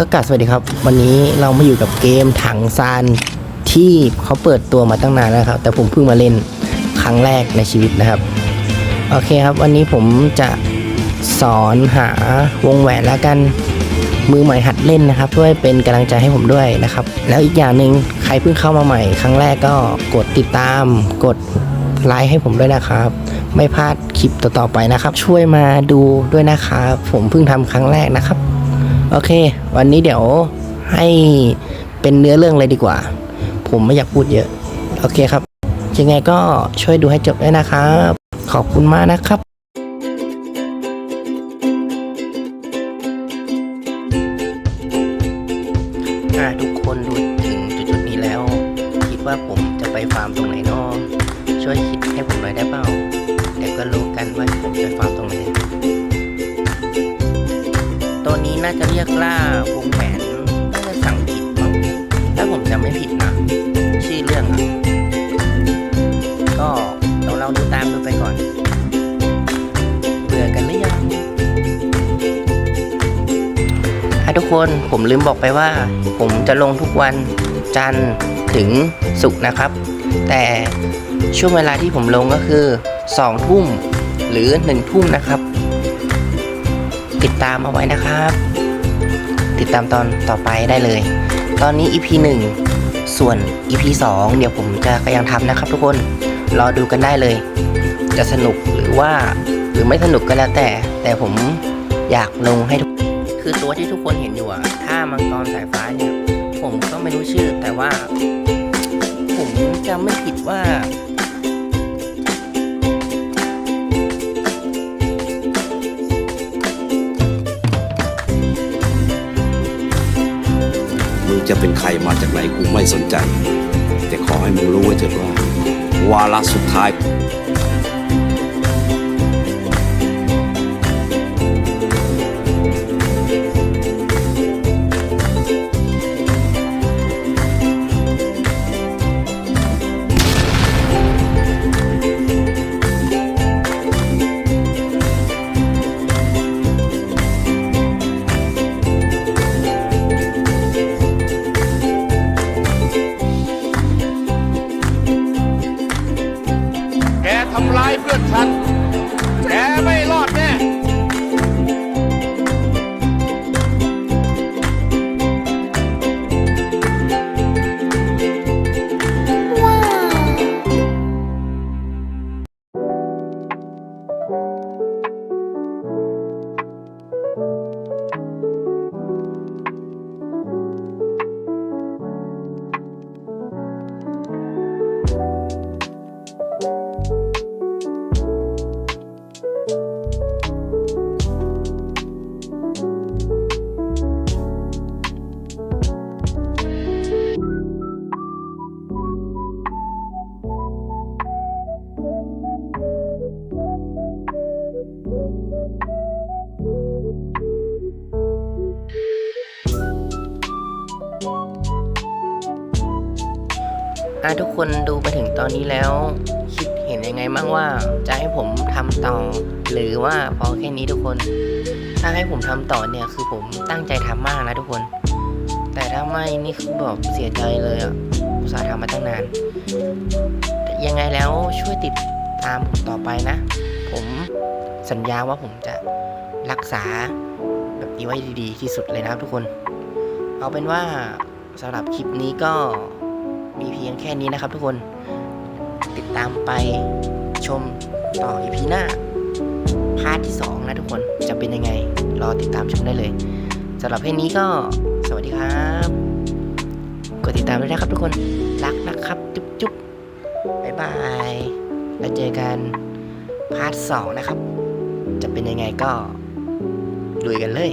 ก็กลับสวัสดีครับ วันนี้เรามาอยู่กับเกมถังซานที่เขาเปิดตัวมาตั้งนานแล้วครับ แต่ผมเพิ่งมาเล่นครั้งแรกในชีวิตนะครับ โอเคครับ วันนี้ผมจะสอนหาวงแหวนแล้วกันมือใหม่หัดเล่นนะครับช่วยเป็นกำลังใจให้ผมด้วยนะครับ แล้วอีกอย่างหนึ่งใครเพิ่งเข้ามาใหม่ ครั้งแรกก็กดติดตาม กดไลค์ให้ผมด้วยนะครับ ไม่พลาดคลิปต่อๆไปนะครับ ช่วยมาดูด้วยนะครับ ผมเพิ่งทำครั้งแรกนะครับ โอเค วันนี้เดี๋ยวให้เป็นเนื้อเรื่องเลยดีกว่า ผมไม่อยากพูดเยอะ โอเคครับ ยังไงก็ช่วยดูให้จบด้วยนะครับ ขอบคุณมากนะครับอ่าทุกคนดูถึงจุดๆนี้แล้ว คิดว่าผมจะไปฟาร์มตรงไหนนาะช่วยคิดให้ผมหน่อยได้เปล่าเดี๋ยวก็รู้กันว่าผมจะฟาร์มตรงไหน นี้น่าจะเรียกล่าวงแหวนน่าจะสั่งผิดมั้งถ้าผมจำไม่ผิดนะ ชื่อเรื่องอะก็เราเราดูตามดูไปก่อน เบื่อกันหรือยังอะทุกคนผมลืมบอกไปว่า ผมจะลงทุกวันจันทร์ถึงศุกร์นะครับ แต่ช่วงเวลาที่ผมลงก็คือ2ทุ่มหรือ1ทุ่มนะครับ ติดตามเอาไว้นะครับ ติดตามตอนต่อไปได้เลย ตอนนี้ EP 1 ส่วน EP 2 เดี๋ยวผมจะก็ยังทำนะครับทุกคน รอดูกันได้เลย จะสนุกหรือว่าหรือไม่สนุกก็แล้วแต่ แต่ผมอยากลงให้ทุกคือตัวที่ทุกคนเห็นอยู่อะถ้ามังกรสายฟ้าเนี่ย ผมก็ไม่รู้ชื่อแต่ว่า ผมจำไม่ผิดว่า จะเป็นใครมาจากไหนกูไม่สนใจ แต่ขอให้มึงรู้ไว้เถิดว่า วาระสุดท้าย อะทุกคนดูมาถึงตอนนี้แล้ว คิดเห็นยังไงบ้างว่า จะให้ผมทำต่อ หรือว่าพอแค่นี้ทุกคน ถ้าให้ผมทำต่อเนี่ยคือผมตั้งใจทำมากนะทุกคน แต่ถ้าไม่นี่คือแบบเสียใจเลยอะอุตส่าห์ทำมาตั้งนาน ยังไงแล้วช่วยติดตามผมต่อไปนะ ผมสัญญาว่าผมจะรักษาแบบนี้ไว้ดีๆที่สุดเลยนะครับทุกคน เอาเป็นว่าสำหรับคลิปนี้ก็ มีเพียงแค่นี้นะครับทุกคนติดตามไปชมต่ออีพีหน้าพาร์ทที่ 2 นะทุกคนจะเป็นยังไง รอติดตามชมได้เลยสำหรับเพลงนี้ก็สวัสดีครับกดติดตามด้วยนะครับทุกคนรักนะครับจุ๊บจุ๊บบ๊ายบายแล้วเจอกันพาร์ทสองนะครับ จะเป็นยังไงก็ลุยกันเลย